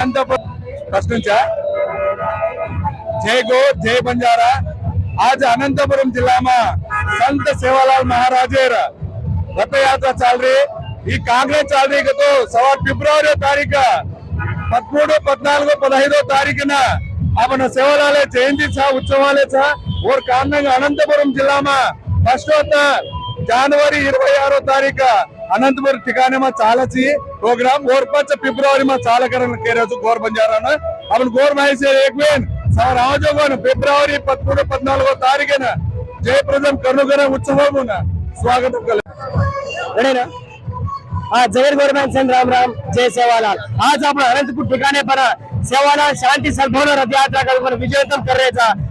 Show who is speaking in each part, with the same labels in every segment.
Speaker 1: प्रश्नच्या જય ગો જય બંજારા આજ અનંતપુરમ જિલ્લામાં સંત સેવાલાલ મહારાજે રથયાત્રા ચાલી ఈ కాంగ్రెస్ చాలరీకి సవా ఫిబ్రవరి తారీఖు పదమూడు పద్నాలుగు పదహైదో తారీఖున అవన సేవలాలే జయంతి సహా ఉత్సవాలే సహా ఓర్ కారణంగా అనంతపురం జిల్లామా ఫస్ట్ జానవరి ఇరవై ఆరో తారీఖు अनंतपुर ठिकाने मा चाल ही प्रोग्राम और पच फेब्रुवरी मा चाल कर के रहे जो गोर बंजारा ना अपन गोर माई से एक बेन सर आज वन फेब्रुवरी पत्तूर पत्नाल
Speaker 2: को तारीख है ना जय प्रजम करनो करे उत्सव हो ना स्वागत हो कल. बड़े ना? हाँ जगर गोर भाई राम राम जय सेवालाल. आज आप अनंतपुर ठिकाने पर सेवालाल शांति सर्वोदय रथयात्रा का विजय कर रहे थे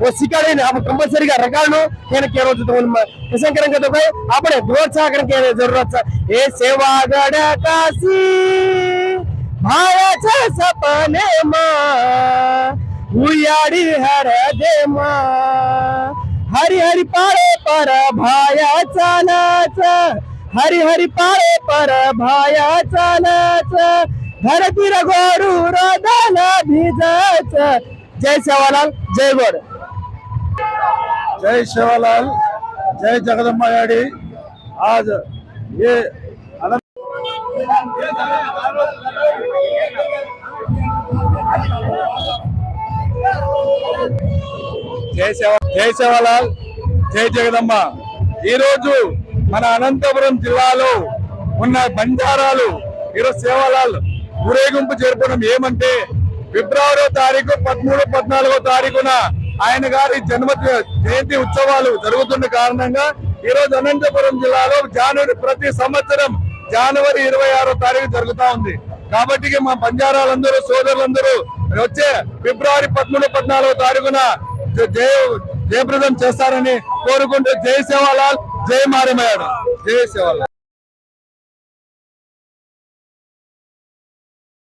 Speaker 2: आपण भैया सेवा बाया मध्ये वो सीखे ना त्यांना हर एक सीख देखो बा वो सिकाडे ना आपण कंपल्सरी का रकाळनो त्याने केरो हे सेवा गड कासी भायाच्या सपने मा उयाडी हर दे मा। हरी हरी पाळे पर भाया चालाच हरी हरी पाळे पर भाया चालाच धरतीर गोरू रदाला भिजाच जय सेवालाल जय गोड
Speaker 1: जय सेवालाल जय जगदम्बा याडी आज ये अनंत జై సేవ జై సేవలాల్ జై జగదమ్మ ఈ రోజు మన అనంతపురం జిల్లాలో ఉన్న బంజారాలు ఈరోజు సేవలాల్ ఊరేగింపు జరపడం ఏమంటే ఫిబ్రవరి తారీఖు పదమూడు పద్నాలుగో తారీఖున ఆయన గారి జన్మ జయంతి ఉత్సవాలు జరుగుతున్న కారణంగా ఈ రోజు అనంతపురం జిల్లాలో జనవరి ప్రతి సంవత్సరం జనవరి ఇరవై ఆరో తారీఖు జరుగుతా ఉంది. కాబట్టి మా బంజారాలందరూ సోదరులందరూ వచ్చే ఫిబ్రవరి పదమూడు పద్నాలుగో తారీఖున జయ జయప్రదం చేస్తారని కోరుకుంటూ జై సేవాలాల్ జై మారిమయాడు జై సేవాలాల్.